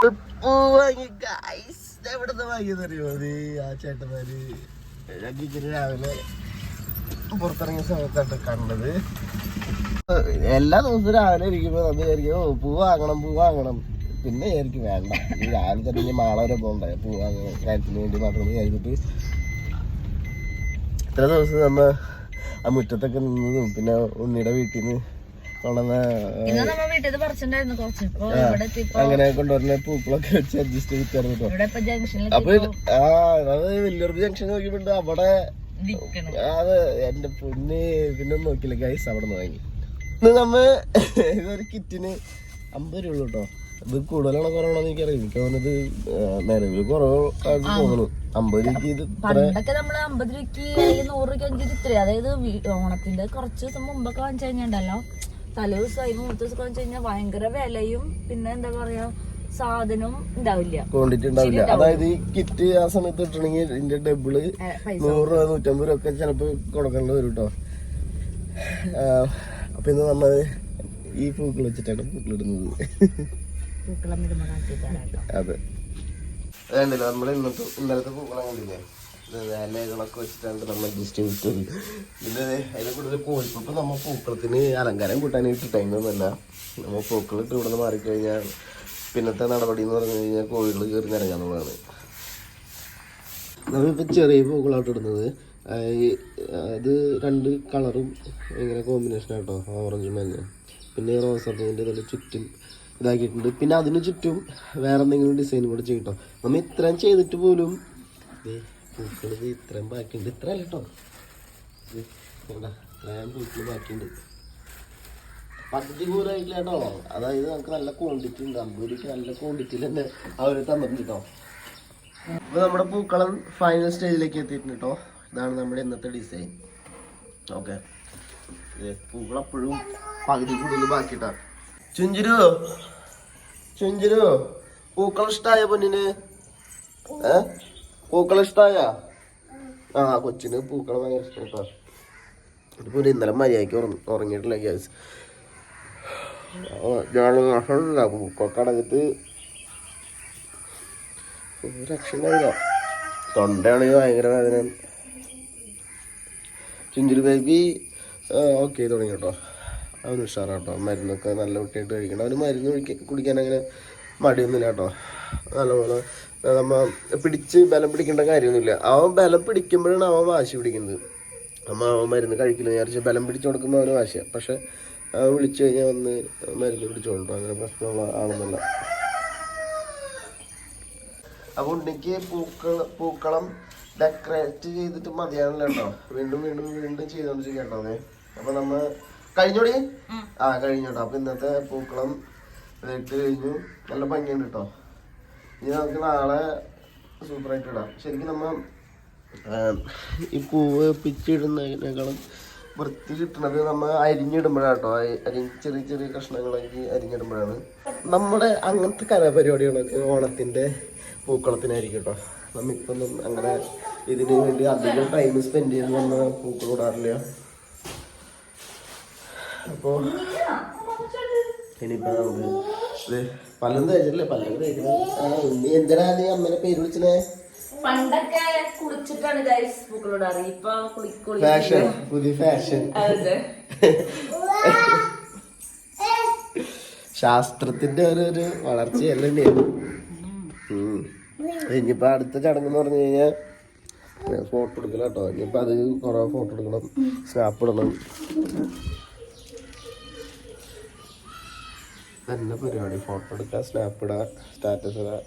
വാങ്ങി ഗൈസ് എവിടുന്ന് വാങ്ങിയെന്നറിയോ അത് ആ ചേട്ടന്മാര്. രാവിലെ പുറത്തിറങ്ങിയ സമയത്താണ് കണ്ടത്. എല്ലാ ദിവസവും രാവിലെ ഇരിക്കുമ്പോൾ നമ്മൾ വിചാരിക്കും ഓ പൂ വാങ്ങണം പൂ വാങ്ങണം. പിന്നെ വിചാരിക്കും വേണ്ട ഈ രാവിലെ തന്നെ മാള വരെ പോകണ്ടേ പൂ കാര്യത്തിന് വേണ്ടി മാത്രം വിചാരിച്ചിട്ട്. ഇത്ര ദിവസം നമ്മ ആ മുറ്റത്തൊക്കെ നിന്നതും പിന്നെ ഉണ്ണിയുടെ വീട്ടിൽ നിന്ന് അങ്ങനെ കൊണ്ടുവരുന്ന പൂക്കളൊക്കെ വെച്ച് അഡ്ജസ്റ്റ് ചെയ്ത് തരുന്നു ഇവിടെ ഇപ്പൊ ജംഗ്ഷനിൽ അപ്പൊ ആ അത് വലിയൊരു ജംഗ്ഷൻ നോക്കിയിട്ട് അവിടെ അത് എന്റെ പൊന്ന് പിന്നെ നോക്കില്ല ഗൈസ് അവിടെ നിന്ന് വാങ്ങി. ഇന്ന് നമ്മ ഇതൊരു കിറ്റിന് അമ്പത് രൂപ കേട്ടോ. ഇത് കൂടുതലാണോ കുറവാണോ എനിക്ക് അറിയാം എനിക്ക് തോന്നുന്നത് നിലവിൽ കുറവ് തോന്നുന്നു. അമ്പത് രൂപക്ക് ഇത് പണ്ടൊക്കെ നമ്മൾ അമ്പത് അല്ലെങ്കിൽ നൂറ് രൂപയ്ക്ക് അഞ്ച് ഇത്ര അതായത് ഓണത്തിന്റെ കുറച്ച് ദിവസം മുമ്പൊക്കെ വാങ്ങിച്ചു കഴിഞ്ഞാണ്ടല്ലോ. തലേ ദിവസമായി മൂന്ന് ദിവസം കഴിഞ്ഞാൽ ഭയങ്കര വിലയും പിന്നെ എന്താ പറയാ സാധനം ഉണ്ടാവില്ല. ക്വാണ്ടിറ്റി ഉണ്ടാവില്ല. അതായത് ഈ കിറ്റ് ആ സമയത്ത് കിട്ടണമെങ്കിൽ ഇതിന്റെ ഡബിൾ നൂറ് രൂപ നൂറ്റമ്പത് രൂപ ഒക്കെ ചിലപ്പോ കൊടുക്കേണ്ടി വരും കേട്ടോ അപ്പൊ ഇന്ന് നമ്മൾ ഈ പൂക്കൾ വെച്ചിട്ടാണ് പൂക്കൾ ഇടുന്നത്. പൂക്കളം ഇടുമ്പോൾ കാട്ടി തരാം കേട്ടോ അതെ നമ്മൾ നമ്മൾ ഇന്നത്തെ ഇന്നലത്തെ പൂക്കളം കണ്ടില്ലേ? ഇലകളൊക്കെ വെച്ചിട്ടാണ് നമ്മൾ ജസ്റ്റ് വിറ്റത് പിന്നെ അതിനെ കൂടുതൽ കോഴിപ്പൂപ്പ് നമ്മൾ പൂക്കളത്തിന് അലങ്കാരം കൂട്ടാനായിട്ട് ഇട്ടൊന്നുമല്ല നമ്മൾ പൂക്കളിട്ട് ഇവിടെ നിന്ന് മാറിക്കഴിഞ്ഞാൽ പിന്നത്തെ നടപടി എന്ന് പറഞ്ഞു കഴിഞ്ഞാൽ കോഴികൾ കയറി ഇറങ്ങാന്നുള്ളതാണ് നമ്മളിപ്പോൾ ചെറിയ പൂക്കളായിട്ട് ഇടുന്നത്. അത് രണ്ട് കളറും ഇങ്ങനെ കോമ്പിനേഷൻ ആട്ടോ ഓറഞ്ച് മഞ്ഞ. പിന്നെ റോസ് റോസപ്പൂവിന്റെ ഇതിൽ ചുറ്റും ഇതാക്കിയിട്ടുണ്ട്. പിന്നെ അതിന് ചുറ്റും വേറെ എന്തെങ്കിലും ഡിസൈൻ കൂടെ ചെയ്യട്ടോ. നമ്മൾ ഇത്രയും ചെയ്തിട്ട് പോലും പൂക്കൾ ഇത്രയും ബാക്കിയുണ്ട്. ഇത്ര അല്ല കേട്ടോ ഇത്രയും പൂക്കൾ ബാക്കിയുണ്ട്. പദ്ധതി കൂറായിട്ടില്ല കേട്ടോ അതായത് നമുക്ക് നല്ല ക്വാണ്ടിറ്റി ഉണ്ട്. അമ്പൂരിക്ക് നല്ല ക്വാണ്ടിറ്റിയിൽ തന്നെ അവർ തന്നിട്ടുണ്ട് കേട്ടോ അപ്പോൾ നമ്മുടെ പൂക്കളം ഫൈനൽ സ്റ്റേജിലേക്ക് എത്തിയിട്ടുണ്ട് കേട്ടോ ഇതാണ് നമ്മുടെ ഇന്നത്തെ ഡിസൈൻ ഓക്കെ പൂക്കൾ അപ്പോഴും പകുതി കൂടുതൽ ബാക്കിട്ടാ ചുഞ്ചിരു. ചുഞ്ചിരു പൂക്കൾ ഇഷ്ടമായ പൊന്നിന്? ഏ? പൂക്കൾ ഇഷ്ടായ? ആ കൊച്ചിന് പൂക്കൾ ഭയങ്കര ഇഷ്ടം കേട്ടോ. ഒരു ഇന്നലെ മര്യാദയ്ക്ക് ഉറങ്ങ ഉറങ്ങിയിട്ടില്ല ഗ്യാസ്. ഞാൻ പൂക്കൊക്കെ അടങ്ങിട്ട് ഒരു രക്ഷയില്ല തൊണ്ടയാണെങ്കിൽ ഭയങ്കര വേദന ചിഞ്ചുരി ബേബി ഓക്കെ തുടങ്ങി കേട്ടോ. അവന് ഉഷാറാട്ടോ മരുന്നൊക്കെ നല്ല കുട്ടിയായിട്ട് കഴിക്കണം. അവന് മരുന്ന് കുടിക്കാൻ അങ്ങനെ മടിയൊന്നുമില്ല കേട്ടോ നല്ലപോലെ നമ്മ പിടിച്ച് ബലം പിടിക്കേണ്ട കാര്യമൊന്നുമില്ല. അവൻ ബലം പിടിക്കുമ്പോഴാണ് അവൻ വാശി പിടിക്കുന്നത്. അമ്മ അവൻ മരുന്ന് കഴിക്കില്ല വിചാരിച്ച് ബലം പിടിച്ചു കൊടുക്കുമ്പോൾ അവന് വാശിയാണ് പക്ഷെ അവൻ വിളിച്ചു കഴിഞ്ഞാൽ വന്ന് മരുന്ന് പിടിച്ചോളൂ അങ്ങനെ പ്രശ്നമുള്ള ആണെന്നല്ല അപ്പൊ ഉണ്ടെങ്കിൽ പൂക്കൾ പൂക്കളം ഡെക്കറേറ്റ് ചെയ്തിട്ട് മതിയാണല്ലോ കേട്ടോ. വീണ്ടും വീണ്ടും വീണ്ടും ചെയ്തോണ്ടിരിക്കട്ടോ കേട്ടോ അതെ അപ്പൊ നമ്മ കഴിഞ്ഞോടി? ആ കഴിഞ്ഞോട്ടോ. അപ്പൊ ഇന്നത്തെ പൂക്കളം ഇട്ട് കഴിഞ്ഞു നല്ല ഭംഗിയുണ്ട് കേട്ടോ ഇനി നമുക്ക് നാളെ സൂപ്പറായിട്ട് ഇടാം. ശരിക്കും നമ്മൾ ഈ പൂവ് പിച്ചിടുന്നതിനേക്കാളും വൃത്തി കിട്ടുന്നത് നമ്മൾ അരിഞ്ഞിടുമ്പോഴാണ് കേട്ടോ അരി ചെറിയ ചെറിയ കഷ്ണങ്ങളാക്കി അരിഞ്ഞിടുമ്പോഴാണ്. നമ്മുടെ അങ്ങനത്തെ കലാപരിപാടികളൊക്കെ ഓണത്തിന്റെ പൂക്കളത്തിനായിരിക്കും കേട്ടോ നമ്മിപ്പൊന്നും അങ്ങനെ ഇതിന് വേണ്ടി അധികം ടൈം സ്പെൻഡ് ചെയ്ത് നമ്മൾ പൂക്കൾ ഇടാറില്ല. അപ്പോ ഇനിയിപ്പോ നമുക്ക് ഇത് പലതും തേച്ചിട്ടില്ലേ? പലതും കഴിക്കണം നീ എന്തിനാ നീ അമ്മനെ പേര് വിളിച്ചേ പണ്ടൊക്കെ കുളിച്ചിട്ടാണ് ഗൈസ് പൂക്കളോടാറ് ഇപ്പൊ കുളിക്കുളി ഫാഷൻ പുതിയ ഫാഷൻ അതെ. ശാസ്ത്രത്തിന്റെ ഒരു ഒരു വളർച്ചയല്ലേ. ഇനിയിപ്പോ അടുത്ത ചടങ്ങ് എന്ന് പറഞ്ഞു കഴിഞ്ഞാൽ ഫോട്ടോ എടുക്കണം കേട്ടോ ഇനിയിപ്പോ അത് കുറെ ഫോട്ടോ എടുക്കണം. സ്നാപ്പ് ഇടണം. തന്നെ പരിപാടി. ഫോട്ടോ എടുക്കുക സ്നാപ്പ് ഇടുക സ്റ്റാറ്റസ് ഇടുക